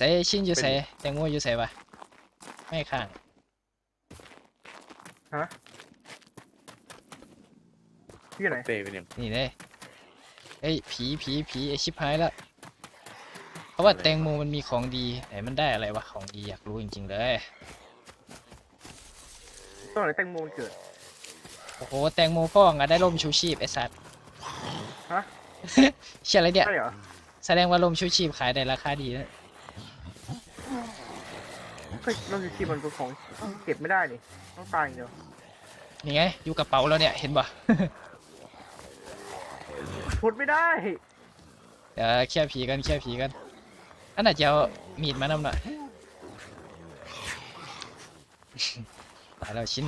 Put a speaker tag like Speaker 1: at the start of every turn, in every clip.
Speaker 1: ใส่ชินอยู่ใส่แตงโมอยู่ใส่ปะไม่ข้าง
Speaker 2: ฮะพี่อยู่ไหน
Speaker 3: เตะเป็นยัง
Speaker 1: นี่เลยเอ้ยผีผีผีไอชิบหายละเพราะว่าแตงโมมันมีของดีไหนมันได้อะไรวะของดีอยากรู้จริงๆเลย
Speaker 2: ตอนไหนแตงโมมันเกิด
Speaker 1: โอ้โหแตงโมพ่องอะได้ร่มชูชีพไอสัตว์
Speaker 2: ฮะ
Speaker 1: เชื่ออะไรเนี่ย
Speaker 2: ใช่เหรอ
Speaker 1: แสดงว่าร่มชูชีพขายได้ราคาดีนะ
Speaker 2: เฮ้ยเราจะทีมันเป็นของเก็บไม่ได้นี่ต้องตายอย่างเดียว
Speaker 1: นี่ไงอยู่กระเป๋าแล้วเนี่ยเห็นปะ
Speaker 2: ทนไม่ได้
Speaker 1: เดี๋ยวเคลียร์ผีกันเคลียร์ผีกันอันน่ะจะเอามีดมานำหน่อย ตายแล้วชิ้น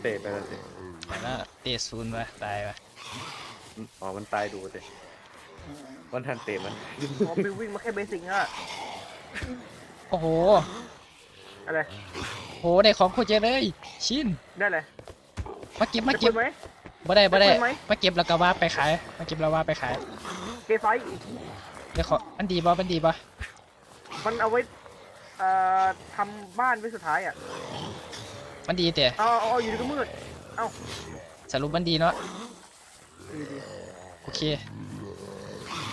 Speaker 3: เตะไปแล้วสิ
Speaker 1: ตายแล้วเตะศูนย์วะตายวะ
Speaker 3: อ๋อมันตายดูเตะ วันทันเตะมัน
Speaker 2: พอบิววิ่งมาแค่เบสิกอะ
Speaker 1: โอ้โห
Speaker 2: อะไร
Speaker 1: โหได้ของโคตรเยอะเลย ชิ้น
Speaker 2: ได้เลย
Speaker 1: มาเก็บมา
Speaker 2: จะ
Speaker 1: เก็
Speaker 2: เก็
Speaker 1: บบ
Speaker 2: ไหม
Speaker 1: บ่ได้บ่ได้
Speaker 2: จะเปิดไหม
Speaker 1: มาเก็บแล้วก็ว่าไปขายมาเก็บแล้วว่าไปขาย
Speaker 2: เกไฟ
Speaker 1: เดี๋ยวขออันดีบ่อันดีบ่
Speaker 2: มันเอาไว้เอ่อทำบ้านไว้สุดท้ายอะ
Speaker 1: มันดีแต่
Speaker 2: เอาเอาเอาอยู่ในก็มืด
Speaker 1: สรุปมันดีเนาะ
Speaker 2: อยู่ดี
Speaker 1: โอเค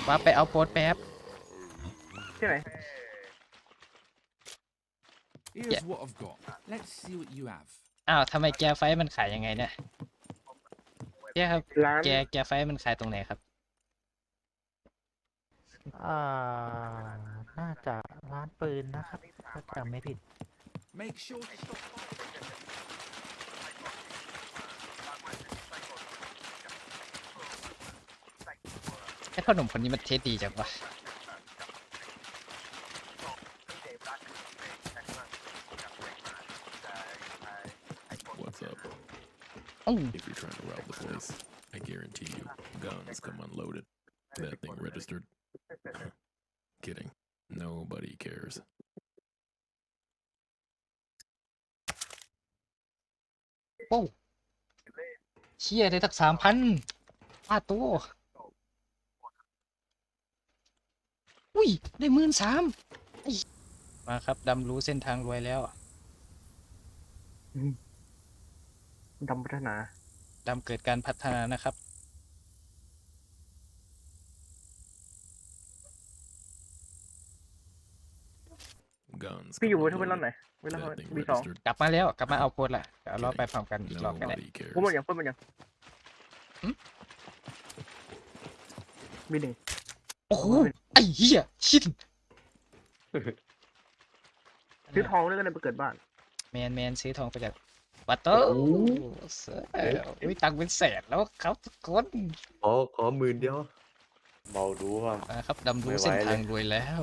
Speaker 1: ว่าไปเอาโพสต์แป๊บ
Speaker 2: ที่ไหน
Speaker 4: Here's
Speaker 1: Yeah.
Speaker 4: what I've got. Let's see what you have.
Speaker 1: อ้าวทำไมแกไฟมันขายยังไงเนี่ยแกครับ
Speaker 2: ร้าน
Speaker 1: แกแกไฟมันขายตรงไหนครับ
Speaker 5: อ่า น่าจะร้านปืนนะครับถ้าจำไม่ผิด
Speaker 4: Make sure to stop.
Speaker 1: ไอ้พ่อ หนุ่มคนนี้มันเทสดีจังวะ
Speaker 6: What's up?
Speaker 1: อู้
Speaker 6: If you're trying to rob the place, I guarantee you, guns come unloaded. That thing registered? Kidding. Nobody cares.
Speaker 1: โอ้เชี่ยได้ทักสามพันป้าดตัว อุ้ย ได้หมื่นสามมาครับดำรู้เส้นทางรวยแล้ว
Speaker 2: ดำพัฒนา
Speaker 1: ดำเกิดการพัฒนานะครับ
Speaker 6: Guns
Speaker 2: พี่
Speaker 6: come
Speaker 2: อยู่เวทเวลา
Speaker 6: unloaded.
Speaker 2: ไหนเวลา
Speaker 6: That thing
Speaker 2: บีสอง
Speaker 6: registered?
Speaker 1: กลับมาแล้วกลับมาเอาโพสต์ละเดี๋ยวรอไปพร้อมกันอีกรอบกันได้
Speaker 6: Nobody cares.
Speaker 2: พูดหมดยังพูดหมดยัง
Speaker 1: หืม
Speaker 2: บีหนึ่ง
Speaker 1: โอ้โหไอ้เหี้ยชิน
Speaker 2: ซื้อทองแล้วก็เลยไปเกิดบ้าน
Speaker 1: แมนแมนซื้อทองไปจากวัตเตอร์เสืออุ้ยตังค์เป็นแสนแล้วครับทุกคน
Speaker 3: ขอขอหมื่นเดียวเบาดูครับ
Speaker 1: นะครับดำรู้
Speaker 3: ไม่ไหว
Speaker 1: เส้นทาง
Speaker 3: เลย
Speaker 1: รวยแล้ว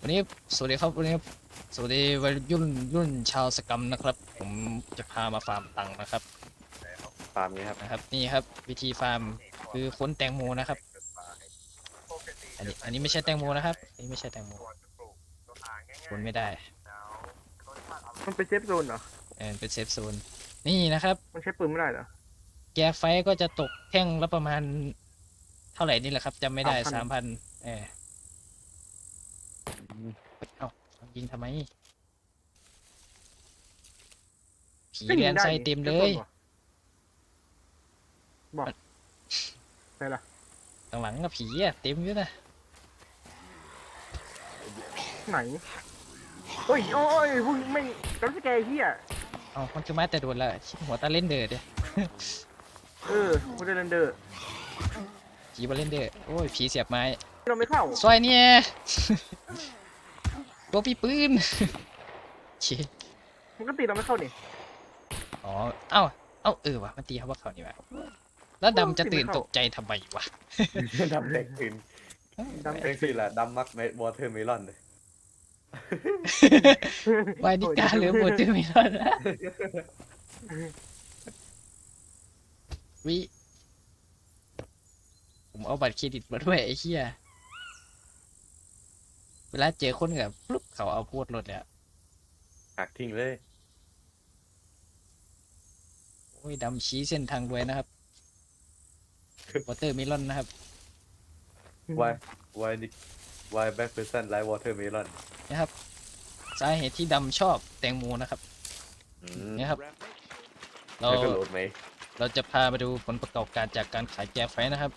Speaker 1: วันนี้สวัสดีครับวันนี้สวัสดีวัยรุ่นรุ่นชาวสกรรมนะครับ ผมจะพามาฟาร์มตังค์นะครับ
Speaker 3: ตามนี้ครับ
Speaker 1: นะครับ นี่ครับ วิธีฟาร์มคือค้นแตงโมนะครับ อันนี้อันนี้ไม่ใช่แตงโมนะครับ อันนี้ไม่ใช่แตงโมค้นไม่ได้
Speaker 2: มันเป็นเซฟโซนเหรอ
Speaker 1: เออเป็นเซฟโซน นี่นะครับ
Speaker 2: มันใช้ปืนไม่ได้เหรอ
Speaker 1: แกไฟก็จะตกแท่งละประมาณ เท่าไหร่นี่แหละครับจำไม่ได้สามพันเออเอ้ายิงทำไม ผี
Speaker 2: ก็ยิ
Speaker 1: เรีย
Speaker 2: ง
Speaker 1: น
Speaker 2: ได้
Speaker 1: ไส้
Speaker 2: นี่
Speaker 1: เต็มเล
Speaker 2: ซฟโซ
Speaker 1: ย
Speaker 2: นหรอบอกไปละ
Speaker 1: ข้างหลังก็ผีอะเต็มอยู่นะ
Speaker 2: ไหนโอ้ยโอ้ยพวกนี้ไม่จำสแกร์เฮีย
Speaker 1: เอ้ามันคือมาแต่โดนและชิบหัวตาเล่นเดอร์เด้
Speaker 2: เออโมเดลเดอร์
Speaker 1: ผีบาเล่นเดอร์โอ้ยผีเสียบไม้
Speaker 2: เราไม่เข้า
Speaker 1: ซอยเนี่ยตัวพี่ปืนเช
Speaker 2: มันก็ตีเราไม่เข้านี่
Speaker 1: อ๋อเอ้าเอ้าเออวะมันตีเขาว่าเขานี่วะแล้วดำจะตื่น
Speaker 2: ตีไม่เข้า
Speaker 1: ตกใจทำไมวะ
Speaker 3: ดำแตกตื่น
Speaker 2: ดำ
Speaker 3: แตกสิล่ะดำมักเมวอเทอร์เมลอนเลย
Speaker 1: วายนิกาหรือโบจือไม่รอดนะวิผมเอาบัตรเครดิตมาด้วยไอ้เหี้ยเวลาเจอคนแบบปุ๊บเขาเอาพูดรถแล้ว
Speaker 3: หักทิ้งเลย
Speaker 1: โอ้ยดำชี้เส้นทางรวยนะครับวอเตอร์มิลอนนะครับ
Speaker 3: why why Nick- why back person like watermelon
Speaker 1: นะครับ สาเหตุที่ดำชอบแตงโมนะครับ
Speaker 3: อืม
Speaker 1: เนี่ยครับ เรา
Speaker 3: แล้วก็โหลดไหม
Speaker 1: เราจะพามาดูผลประกอบการจากการขายแจไฟนะครับ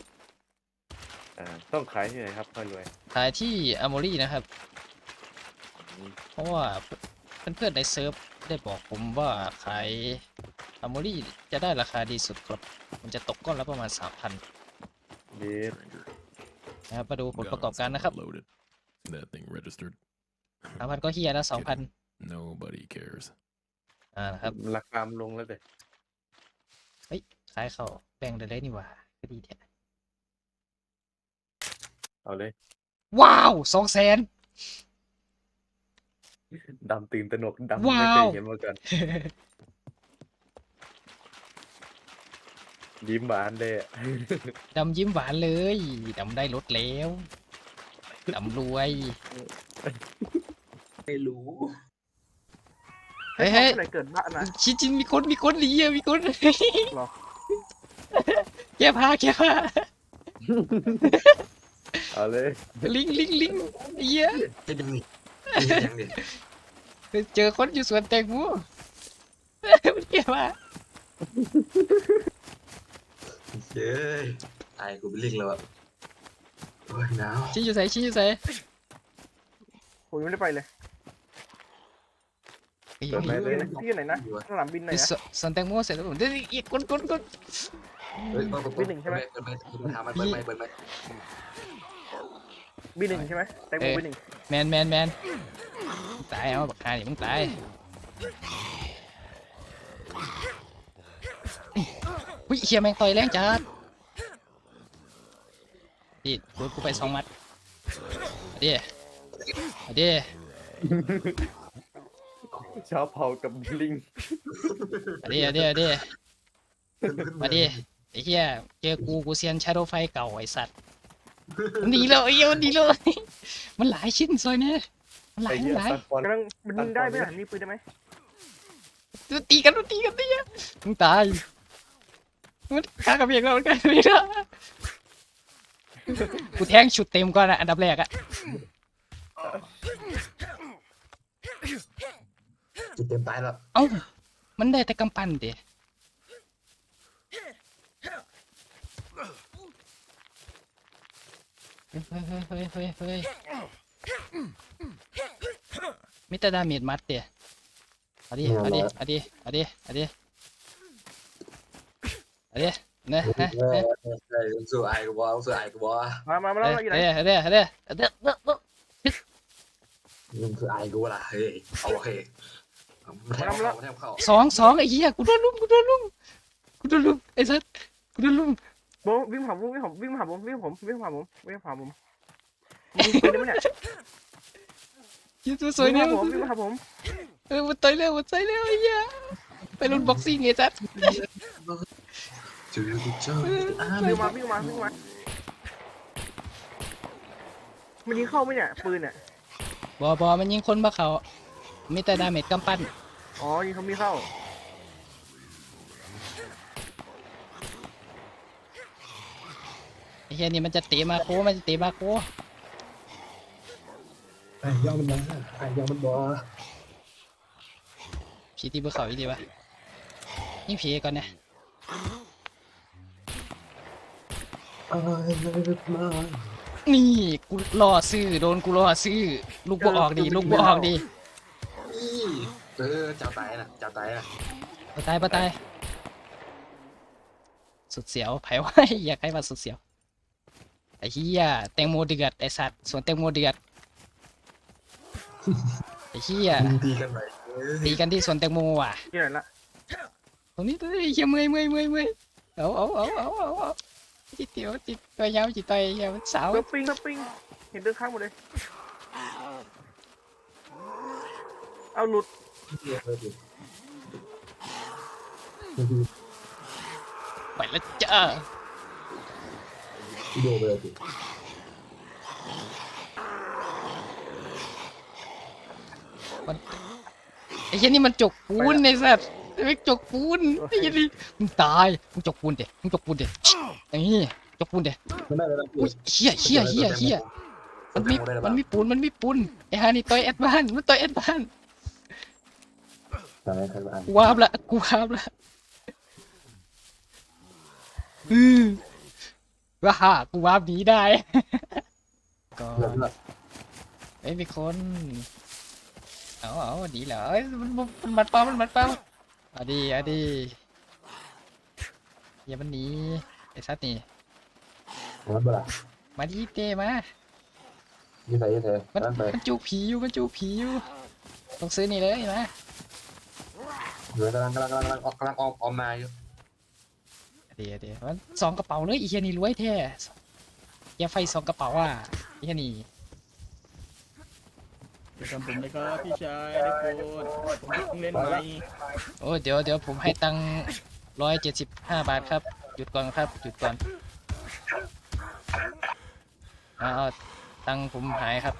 Speaker 3: อ่าต้องขายที่ไหนครับพ่อรวย
Speaker 1: ขายที่อ m ม r รีนะครับ
Speaker 3: อืม
Speaker 1: เพราะว่าเพื่อนๆในเซิร์ฟได้บอกผมว่าขายอ m ม r รีจะได้ราคาดีสุดครับ มันจะตกก้อนละประมาณ 3,000
Speaker 3: ดี
Speaker 6: Stranger.
Speaker 1: นะครับมาดูผลประกอบ
Speaker 6: Guns
Speaker 1: การ
Speaker 6: come
Speaker 1: นะครับ
Speaker 6: unloaded. That thing registered.
Speaker 1: 3,000ก็เฮียแล้ว2,000
Speaker 6: Nobody cares.
Speaker 1: อ่านะครับ
Speaker 3: ราคามันลงแล้วแต่
Speaker 1: ขายเขาแบ่งได้เลยนี่หว่าก็ดีแท้
Speaker 3: เอาเลย
Speaker 1: ว้าวสองแสน
Speaker 3: ดำตื่นตระหนกดำไม่
Speaker 1: ว้า
Speaker 3: เควยเห็นมาก่อน ยิ้มหวานเลยอะ
Speaker 1: ดำยิ้มหวานเลยดำได้รถแล้วดำรวย
Speaker 7: ไม่รู้
Speaker 1: เฮ้ยเฮ้ย
Speaker 2: ไหนเกิดบ้านนะ
Speaker 1: ชิจินมีคนมีคนหนีอะมีคน
Speaker 2: หรอ
Speaker 1: แก้ผ้าแก้ผ้า
Speaker 3: เอาเลย
Speaker 1: ลิงลิงลิงเหี้ย
Speaker 7: เป็นยังไงเป็นยังไง
Speaker 1: เจอคนอยู่สวนแตงโมมันแก้ผ้า
Speaker 7: เย้ยตายกูเป็นลิงแล้วอะโอ้ยหนาว
Speaker 1: ชี้อยู่ใส่ชี้อยู่ใส่
Speaker 2: ผมยังไม่ได้ไปเลย
Speaker 1: เฮ้ย
Speaker 3: เปิดไหม
Speaker 1: เฮ้ย
Speaker 3: เลย
Speaker 2: ที่ไหนนะสนามบินไหน
Speaker 1: ไป
Speaker 2: นะ
Speaker 1: สวนสวนแตงโมเสร็จแล้วผมเดี๋ยวอีกคนคนคน
Speaker 7: เฮ้ยเปิด
Speaker 2: ปีหนึ่งใช่ไหม
Speaker 7: เปิดเปิดเปิดถามมันเปิดไหมเปิดไหม
Speaker 2: บีหนึ่งใช่ไหมแตงโมบีหนึ่ง
Speaker 1: แมนแมนแมนมึงตายเอาบักฮานี่มึงตาย อุ้ยเฮียแม่งต่อยแรงจัดดิโดนกูไปสองมัดเอาดิเอาดิ
Speaker 3: ชาวเผากับลิง
Speaker 1: เอาดิเอาดิเอาดิมาดิไอ้เหี้ยเจอกูกูเซียนชาโดไฟเก่าไอ้สัตว์มันหนีแล้วไอ้เหี้ยมันหนีแล้วมันหลายชิ้นซอยเนี่ยมันหลา
Speaker 3: ไอ้
Speaker 1: ยมั
Speaker 3: เหี้
Speaker 1: น
Speaker 3: ย
Speaker 1: หลาย
Speaker 3: ซันฟอน
Speaker 2: กำลังมันยิงได้ไหมล่ะมีปืนได้ไหม
Speaker 1: มันตีกันมันตีกันตีกันมึงตาย มันฆ่ากับเบียงเรามันกันไม่ได้กูแทงชุดเต็มก่อนอะอันดับแรกอะ
Speaker 7: จุดเต็มตายแล้ว
Speaker 1: เอ้ามันได้แต่กำปั้นเดีเฮ้ยเฮ้ยเฮ้ยเฮ้ยเฮ้ยมิตรดาเมจมัดเดียเอาดิเอาดิเอาดิเอาดิเอาดิเอาดิ นะนะ
Speaker 7: เฮ้ย
Speaker 1: นะ
Speaker 7: เฮ้ยสู้ไอ้กูบอสู้ไอ้กูบอ
Speaker 2: มามามา
Speaker 1: เฮ้
Speaker 2: แล้ว
Speaker 1: ย
Speaker 2: อยู่ไหน
Speaker 1: เฮ้ยเฮ้ยเฮ้ยเฮ้ยเฮ้ยเฮ้ยเฮ้ย
Speaker 7: มึงคือไอ้กูล่ะเฮ้ยเอาโอเคมันแทงเข้ามันแทงเข้า
Speaker 1: สองสองไอ้เหี้ยกูโดนลุมกูโดนลุมกูโดนลุมไอ้สัสกูโดนลุม
Speaker 2: โบะวิ่งผ่านผมวิ่งผ่านวิ่งผ่านผมวิ่งผ่านผมวิ่งผ่านผมวิ่งผ่านผมมึงปืนได้ไหมเนี่ย
Speaker 1: ยิงตัวสวยเนี่ย
Speaker 2: วิ่งผ่านผมวิ่งผ่านผม
Speaker 1: เออมันต่อยเร็วมันต่อยเร็วไอ้เหี้ยไปรุ่นบ็อกซิ่งไอ้สัส
Speaker 7: จืดเจ้าอ้า
Speaker 2: วิ่งมาวิ่งมาวิ่งมามันยิงเข้าไหมเนี่ยปืนเนี่ย
Speaker 1: บอบอมันยิงคนบ้าเขามีแต่ดาเมจกำปั้น
Speaker 2: อ๋อยิงเขาไม่เข้า
Speaker 1: ไอ้เหี้ยนี่มันจะเตะมาโคมันจะเตะมาโค
Speaker 7: ไอ้ยอมมันมาไอ้ยอมมันบอ
Speaker 1: ผีตีบ้าเขาอีกดีวะยิงผีก่อนเนี่ย
Speaker 7: ไอ้ยอมมา
Speaker 1: นี่กูรอซื้อโดนกูรอซื้อลูกบ่ออกดีลูกบ่ออกดี
Speaker 7: เออเจ้าตายนะเจ้าตายนะ
Speaker 1: ปะตายปะตายสุดเสียวไผวะอยากให้มาสุดเสียวไอ้เหี้ยแตงโมเดือดไอ้สัตว์สวนแตงโมเดือดไอ้เหี้ย
Speaker 7: มึงตีกันไหนเออ
Speaker 1: ตีกันที่สวนแตงโมว่ะ
Speaker 2: ที่ไหนละ
Speaker 1: ตรงนี้ตรงนี้เฮียเมื่อยเมื่อยเมื่อยเมื่อยเอาเอาเอาเอาเอาเอา จิตเตียวจิตตัวยาวจิตต่อยเฮียมันสาว
Speaker 2: สปริงสปริงเห็นเดินข้างหมดเลย เอาหลุด
Speaker 7: เหี้ยเลยดิ
Speaker 1: ไปแล้วจ้า
Speaker 7: โดนไปเลยดิ
Speaker 1: ไอ้เฮียนี่มันจกปูนไอ้สัตว์ ไอ้จกปูนไอ้เฮียนี่มึงตายมึงจกปูนเด็มึงจกปูนเด็ไอ้นี่ยกปูนเดี๋ยว
Speaker 7: ได้เลย
Speaker 1: อุ้ยเฮียเฮียเฮียเฮียมันมีมันมีปูนมันมีปูนไอ้ฮานี่ต่อยแอดบ้านมันต่อยแอดบ้าน
Speaker 7: ทำไมใครบ้าง
Speaker 1: กูวาบละกูวาบละอือว่าฮากูวาบหนีได้ก็
Speaker 7: เลือดเลือด
Speaker 1: เอ้ยมีคนเอาเอาดีเหรอเอ้ยมันมันมันมัดป้ามันมัดป้า อาดีเอาดีอย่ามันหนีไอ้สัตว์นี่
Speaker 7: มันเบื่อ
Speaker 1: มาดีเตมา
Speaker 7: ยี่ใส่ยี่ใส่
Speaker 1: มัน
Speaker 7: นั่นไป
Speaker 1: มันจูบผีอยู่มันจูบผีอยู่ต้องซื้อนี่เลยนะ
Speaker 7: เหลือกำลังกำลังกำลังออกกำลังออกออกมาอยู่
Speaker 1: เดี๋ยวเดี๋ยวมันสองกระเป๋าเลยอีเฮียนี่รวยแท้อย่าไฟสองกระเป๋าอะอีเฮียนี่
Speaker 8: อย่าทำผมเลยครับพี่ชายได้โปรดผมเพิ่งเล่นใหม่
Speaker 1: โอ้เดี๋ยวเดี๋ยวผมให้ตังร้อยเจ็ดสิบห้าบาทครับ หยุดก่อนครับ หยุดก่อนเอ้าวตังค์ผมหายครับ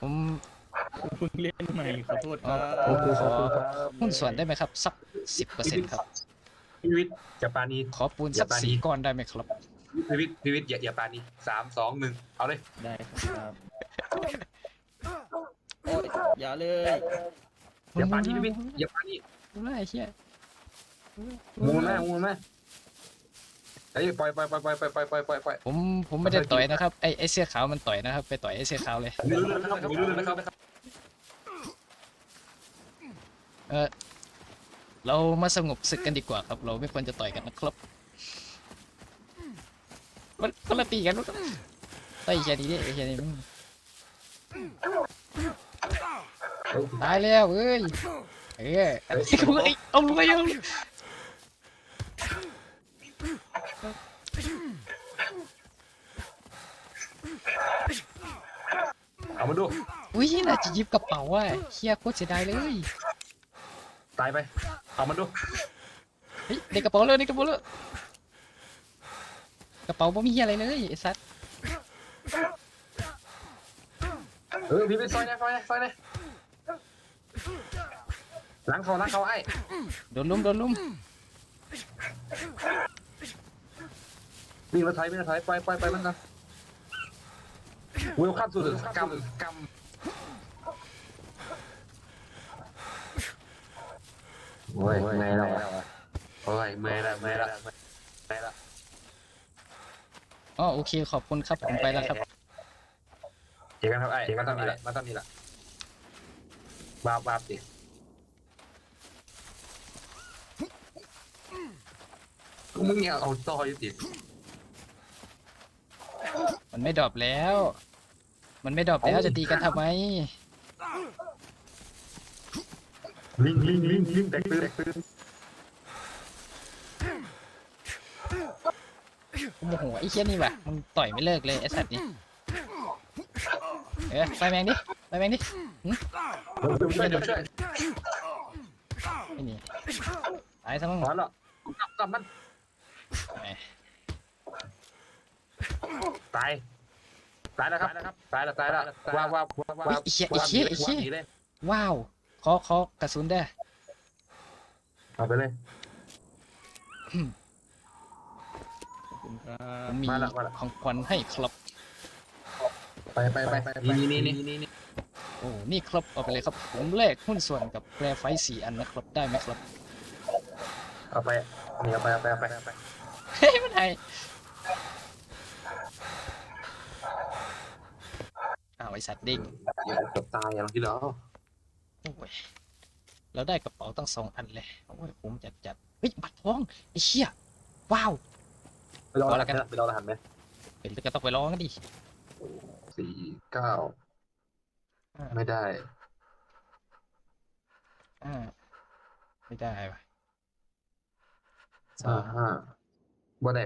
Speaker 1: ผม
Speaker 8: ผมเพิ่งเล่นใหม่ขอโทษค
Speaker 1: เอ่อ
Speaker 8: รับ
Speaker 1: ผมขอหุ้นส่วนได้ไหมครับ สักสิบเปอร์เซ็นต์ครับ
Speaker 7: พิวิทย์อย่าปานี
Speaker 1: ขอปูนสัก
Speaker 7: อย่าปานี
Speaker 1: สี่ก้อนได้ไหมครับ
Speaker 7: พิวิทย์พิวิทย์อย่าอย่าปานีสามสองหนึ่งเอาเลย
Speaker 8: ได้ครับโอ้ยอย่าเลย
Speaker 7: อย่าปานีพิวิทย์อย่าปานี
Speaker 1: รู้ไรเฮีย
Speaker 7: มูนแม่มูนแม่เฮ้ยปล่อยปล่อยปล่อยปล่อยปล่อยปล่อยปล่อยปล่อยปล่อย
Speaker 1: ผมผมไม่ได้ต่อยนะครับไอไอเสื้อขาวมันต่อยนะครับ ไปต่อยไอเสื้อขาวเลย
Speaker 7: มีเรื่องนะครับมีเรื่องนะครับ
Speaker 1: เรามาสงบศึกกันดีกว่าครับ เราไม่ควรจะต่อยกันนะครับ มันคนละตีกันมันก็ต่อยแค่นี้ดิไอ้แค่นี้มันตายแล้วเอ้ยเอ้ยเอ้ยเอาเลยเอาเลย
Speaker 7: เอามาดู
Speaker 1: อุ้ยน่าจะหยิบกระเป๋าอะเฮียโคตรเสียดายเลย
Speaker 7: ตายไป เอามาดู
Speaker 1: เฮ้ยในกระเป๋าเลยในกระเป๋าเลย กระเป๋าบ่มีเหี้ยอะไรเลยไอ้สัส
Speaker 7: เออพี่ไปซอยนะซอยนะซอยนะล้างเขาล้างเขาไอ้
Speaker 1: โดนลุมโดนลุม
Speaker 7: วิ่งมาถอยวิ่งมาถอยปล่อยปล่อยปล่อยมันกันวิวข้ามสู่กำกำโอ้ยเมื่อยแล้วโอ้ยเมื่อยแล้วเมื่อยแล้วเมื่อยแล้ว
Speaker 1: อ๋อโอเคขอบคุณครับผมไปแล้วครับ
Speaker 7: เจอกันครับไอ้เจอกันตอนนี้แหละมาตอนนี้แหละวาบวาบดิมึงเนี่ยเอาต่ออยู่ดิ
Speaker 1: มันไม่ดรอปแล้ว มันไม่ดรอปแล้วจะตีกันทำไม
Speaker 7: ลิงลิงลิงลิงแตกตื่นแตกตื่น
Speaker 1: โอ้โหไอ้เชี่ยนี่ว่ะมึงต่อยไม่เลิกเลยไอ้สัตว์นี่เออไปแมงดิไปแมงดิ
Speaker 7: ช่วยเดี๋ยวช่วย
Speaker 1: ไอ้นี่ตายซะมั้ง
Speaker 7: ขอแล้วกลับกลับมัน
Speaker 1: แหม
Speaker 7: ตาย ตายแล้วครับ ตายแล้วตายแล้วว้าวว้าวว้าวว้าว
Speaker 1: ไอ้เชี่ยไอ้เชี่ยไอ้เชี่ยว้าวขอขอกระสุนได้
Speaker 7: เอาไปเลย
Speaker 8: ขอบ คุณครั
Speaker 1: ผ
Speaker 8: บ
Speaker 1: มมี
Speaker 7: มาละมาละ
Speaker 1: ของขวัญให้ครับ
Speaker 7: ไปไปไปนี่นี่นี่นี่
Speaker 1: โอ้ นี่ครับเอาไปเลยครับ ผมแลกหุ้นส่วนกับแปรไฟสี่อันนะครับ ได้ไหมครับ
Speaker 7: เอาไปนี่เอาไปเอาไปเอาไปเอาไป
Speaker 1: เฮ้ยมันไงอ้าวไอสัตว์เด้ง
Speaker 7: อย่าเกือบตายอย่างที่แล้ว
Speaker 1: โอ้ยเราได้กระเป๋าตั้งสองอันเลย โอ้ยผมจัดจัดเฮ้ย บัตรทองไอ้เชี่ยว้าว
Speaker 7: ไปรอแล้วกันไปรอแล้วหันไหม
Speaker 1: เป็นก็ต้องไปร้องกันดิ
Speaker 7: สี่เก้าไม่ได้
Speaker 1: อ่าไม่ได้ว่ะ
Speaker 7: อ่าห้าบ่ได้